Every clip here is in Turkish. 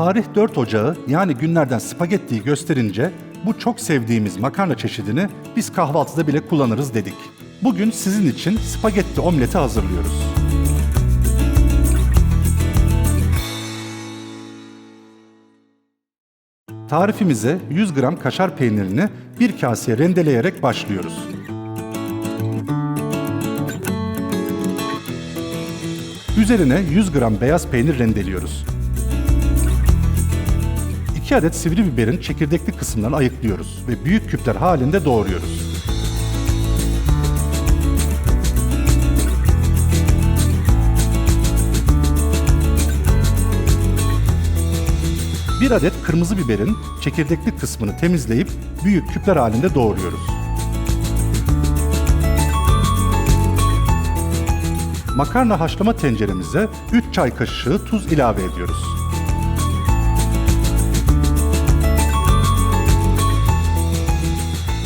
Tarih 4 Ocağı yani günlerden spagettiyi gösterince bu çok sevdiğimiz makarna çeşidini biz kahvaltıda bile kullanırız dedik. Bugün sizin için spagetti omleti hazırlıyoruz. Tarifimize 100 gram kaşar peynirini bir kaseye rendeleyerek başlıyoruz. Üzerine 100 gram beyaz peynir rendeliyoruz. 2 adet sivri biberin çekirdekli kısımlarını ayıklıyoruz ve büyük küpler halinde doğruyoruz. Bir adet kırmızı biberin çekirdekli kısmını temizleyip büyük küpler halinde doğruyoruz. Makarna haşlama tenceremize 3 çay kaşığı tuz ilave ediyoruz.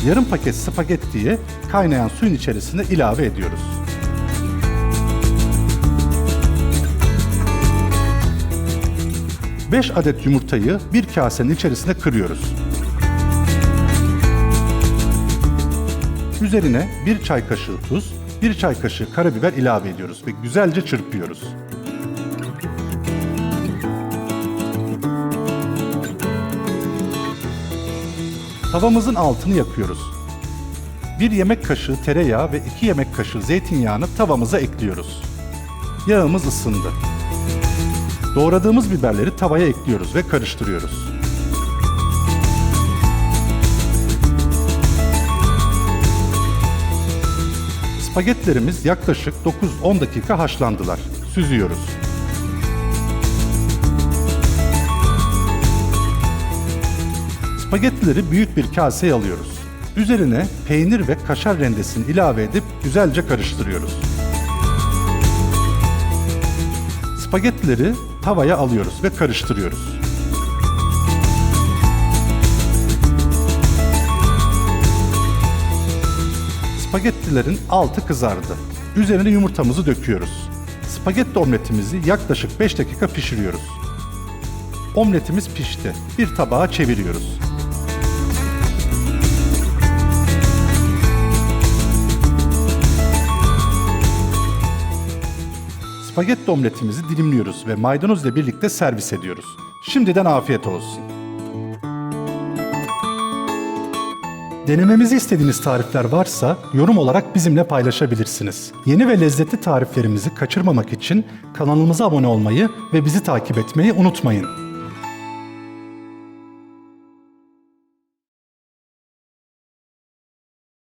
Yarım paket spagettiyi kaynayan suyun içerisine ilave ediyoruz. Beş adet yumurtayı bir kasenin içerisine kırıyoruz. Üzerine bir çay kaşığı tuz, bir çay kaşığı karabiber ilave ediyoruz ve güzelce çırpıyoruz. Tavamızın altını yakıyoruz. Bir yemek kaşığı tereyağı ve iki yemek kaşığı zeytinyağını tavamıza ekliyoruz. Yağımız ısındı. Doğradığımız biberleri tavaya ekliyoruz ve karıştırıyoruz. Spagettilerimiz yaklaşık 9-10 dakika haşlandılar. Süzüyoruz. Spagettileri büyük bir kaseye alıyoruz. Üzerine peynir ve kaşar rendesini ilave edip güzelce karıştırıyoruz. Spagettileri tavaya alıyoruz ve karıştırıyoruz. Spagettilerin altı kızardı. Üzerine yumurtamızı döküyoruz. Spagetti omletimizi yaklaşık 5 dakika pişiriyoruz. Omletimiz pişti. Bir tabağa çeviriyoruz. Spagetti omletimizi dilimliyoruz ve maydanoz ile birlikte servis ediyoruz. Şimdiden afiyet olsun. Denememizi istediğiniz tarifler varsa yorum olarak bizimle paylaşabilirsiniz. Yeni ve lezzetli tariflerimizi kaçırmamak için kanalımıza abone olmayı ve bizi takip etmeyi unutmayın.